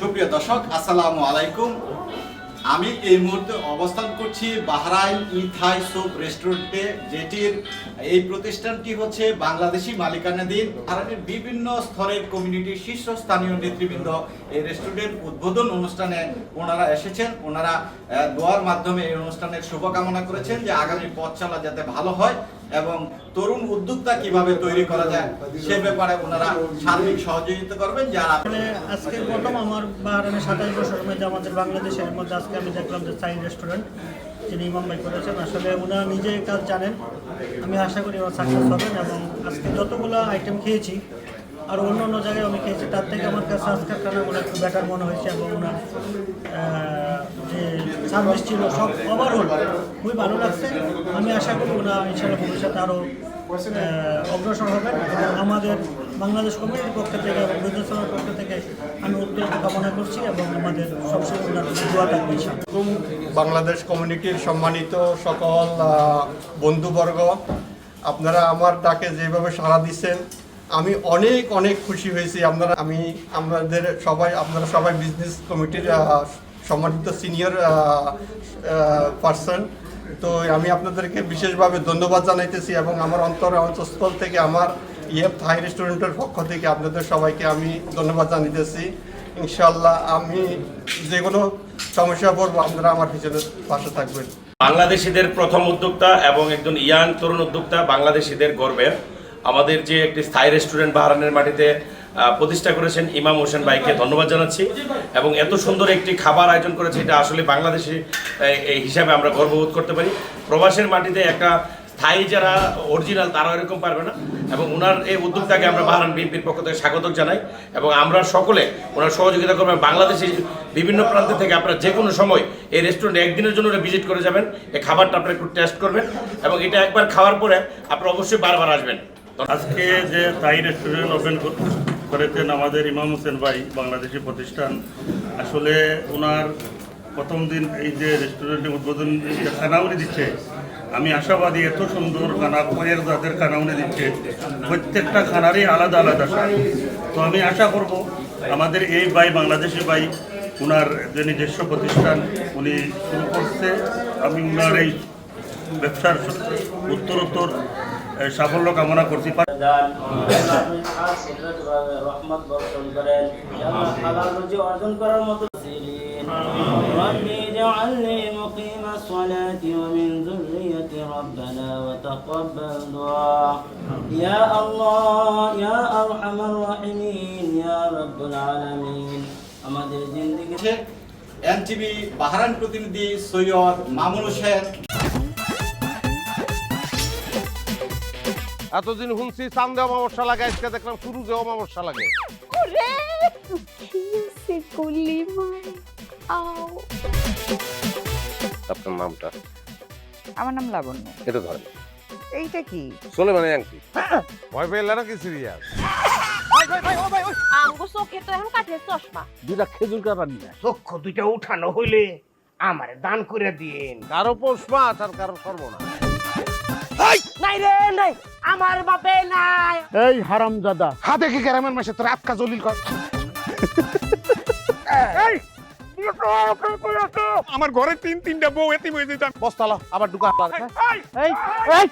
সুপ্রিয় দর্শক, আসসালামু আলাইকুম। আমি এই মুহূর্তে অবস্থান করছি বাহরাইন ইথাই সুপ রেস্টুরেন্টে, যেটির এই প্রতিষ্ঠানটি হচ্ছে বাংলাদেশি মালিকানাধীন ভারতের বিভিন্ন স্তরের কমিউনিটির শীর্ষস্থানীয় নেতৃবৃন্দ। এই রেস্টুরেন্ট উদ্বোধন অনুষ্ঠানে ওনারা এসেছেন। ওনারা দোয়ার মাধ্যমে এই অনুষ্ঠানের শুভকামনা করেছেন যে আগামী পথ চলা যাতে ভালো হয় এবং তরুণ উদ্যোক্তা কীভাবে তৈরি করা যায়, সে ব্যাপারে ওনারা সার্বিক সহযোগিতা করবেন, যারা মানে আজকে প্রথম আমার বাহারানে সাতাশ বছর মধ্যে আমাদের বাংলাদেশের মধ্যে, আজকে আমি দেখলাম যে সাইন রেস্টুরেন্ট যিনি ইমাম ভাই করেছেন, আসলে ওনারা নিজে কাজ জানেন। আমি আশা করি ওরা সাকসেস হবেন এবং আজকে যতগুলো আইটেম খেয়েছি আর অন্য অন্য জায়গায় আমি খেয়েছি, তার থেকে আমার কাছে আজকের খানাগুলো একটু বেটার মনে হয়েছে এবং ওনার যে সার্ভিস ছিল সব ওভারঅল খুবই ভালো লাগছে। আমি আশা করি ওনারা ইনশাআল্লাহ ভবিষ্যতে আরও অগ্রসর হবেন আমাদের বাংলাদেশ কমিটির পক্ষ থেকে এবং পক্ষ থেকে আমি উত্তর কামনা করছি এবং আমাদের সবসময় দোয়া থাকবে বাংলাদেশ কমিউনিটির সম্মানিত সকল বন্ধুবর্গ, আপনারা আমার ডাকে যেভাবে সাড়া দিচ্ছেন আমি অনেক অনেক খুশি হয়েছি। আপনারা আমি, আমাদের সবাই আপনারা সবাই বিজনেস কমিটির সম্মানিত সিনিয়র পার্সন তো আমি আপনাদেরকে বিশেষভাবে ধন্যবাদ জানাইতেছি এবং আমার অন্তর অন্তঃস্থল থেকে আমার ইয়েফ থাই রেস্টুরেন্টের পক্ষ থেকে আপনাদের সবাইকে আমি ধন্যবাদ জানাইতেছি ইনশাল্লাহ আমি যে কোনো সমস্যা পড়ব, আপনারা আমার পিছনে পাশে থাকবেন। বাংলাদেশিদের প্রথম উদ্যোক্তা এবং একজন ইয়াং তরুণ উদ্যোক্তা বাংলাদেশিদের গর্বের। আমাদের যে একটি স্থায়ী রেস্টুরেন্ট বাহারানের মাটিতে প্রতিষ্ঠা করেছেন ইমাম হোসেন ভাইকে ধন্যবাদ জানাচ্ছি। এবং এত সুন্দর একটি খাবার আয়োজন করেছে, এটা আসলে বাংলাদেশি হিসাবে আমরা গর্ববোধ করতে পারি। প্রবাসের মাটিতে একটা স্থায়ী যারা অরিজিনাল তারা এরকম পারবে না। এবং ওনার এই উদ্যোগটাকে আমরা বাহারান বিএনপির পক্ষ থেকে স্বাগত জানাই। এবং আমরা সকলে ওনার সহযোগিতা করবেন বাংলাদেশের বিভিন্ন প্রান্ত থেকে আপনারা যে কোনো সময় এই রেস্টুরেন্টে একদিনের জন্য ভিজিট করে যাবেন। এই খাবারটা আপনারা একটু টেস্ট করবেন। এবং এটা একবার খাওয়ার পরে আপনারা অবশ্যই বারবার আসবেন। আজকে যে তাই রেস্টুরেন্ট ওপেন করেছেন আমাদের ইমাম হোসেন ভাই, বাংলাদেশি প্রতিষ্ঠান, আসলে ওনার প্রথম দিন এই যে রেস্টুরেন্টে উদ্বোধন খানা উনি দিচ্ছে, আমি আশাবাদী এত সুন্দর খানা, পয়ের জাতের খানা উনি দিচ্ছে, প্রত্যেকটা খানারই আলাদা আলাদা স্বাদ। তো আমি আশা করব আমাদের এই ভাই, বাংলাদেশি ভাই ওনার যে নিজস্ব প্রতিষ্ঠান, উনি শুরু করছে। আমি ওনার এই ব্যবসার উত্তরোত্তর সাফল্য কামনা করছি দান আল্লাহ আপনি খাস কুদরত বা রহমত বর্ষণ করেন ইয়া আল্লাহ হালাল রুজি অর্জন করার মতো সিলিন ربي اجعلني مقيم الصلاة ومن ذريتي ربنا وتقبل دعاء يا الله يا أرحم الراحمين يا رب العالمين আমাদের জিন্দিগি এনটিভি বাহারান প্রতিনিধি সৈয়দ মামুন হোসেন এতদিন শুনছি চান্দে অমাবস্যা লাগে আজকে দেখলাম শুরুতে অমাবস্যা লাগে। ওরে কিসে গুলি মার আও। আপনার নামটা? আমার নাম লাবণ্য। এটা ধরেন। এইটা কি? চলে মানে আংটি। ভয় পেলে নাকি সিরিয়াস? আমগো চোখে তো এখন কাঠের চশমা। দুটা খেজুর কাটা নিয়ে চক্ষু দুইটা উঠানো হইলে আমার দান করে দিন কারও পৌষ মাছ আর কারও সর্বনা নাই রে নাই! আমার বাপে নাই। এই হারাম দাদা হাতে কি গ্রামের মাসে তোর আটকা জলিল কর। আমার ঘরে তিন তিনটা বউ এতি হয়ে যেতাম বস্তালা আবার ঢুকা এই এই